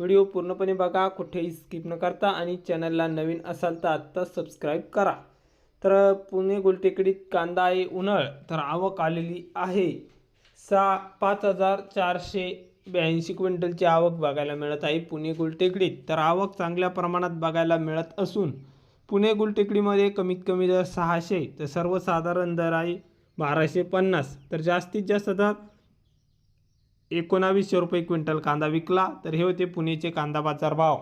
Video पूर्णपणे बघा कुठेही स्किप न करता आणि चॅनलला नवीन असाल तर आत्ता सबस्क्राईब करा. तर पुणे गुलटेकडीत कांदा आहे उन्हाळ तर आवक आलेली आहे. सा पाच हजार चारशे ब्याऐंशी क्विंटलची आवक बघायला मिळत आहे पुणे गुलटेकडीत. तर आवक चांगल्या प्रमाणात बघायला मिळत असून पुणे गुलटेकडीमध्ये कमीत कमी दर सहाशे तर सर्वसाधारण दर आहे बाराशे पन्नास. तर जास्तीत जास्त दर एकोणावीसशे रुपये क्विंटल कांदा विकला तर हे होते पुणेचे कांदा बाजार भाव.